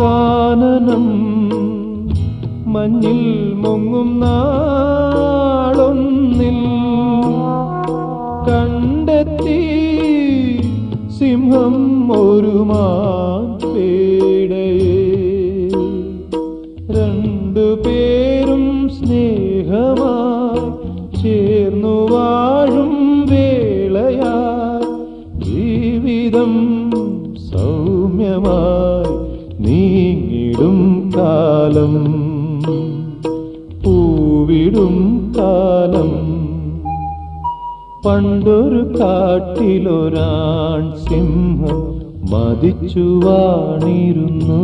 കാനനം മഞ്ഞിൽ മുങ്ങും നാളൊന്നിൽ കണ്ടെത്തി സിംഹം ഒരു മാടയെ രണ്ടു പേരും സ്നേഹമായി ചേർന്നു വാഴും വേളയാ ജീവിതം സൗമ്യമായി. നീങ്ങിടും കാലം. പൂവിടും കാലം. പണ്ടൊരു കാട്ടിലൊരാൺ സിംഹം മതിച്ചു വാണിരുന്നു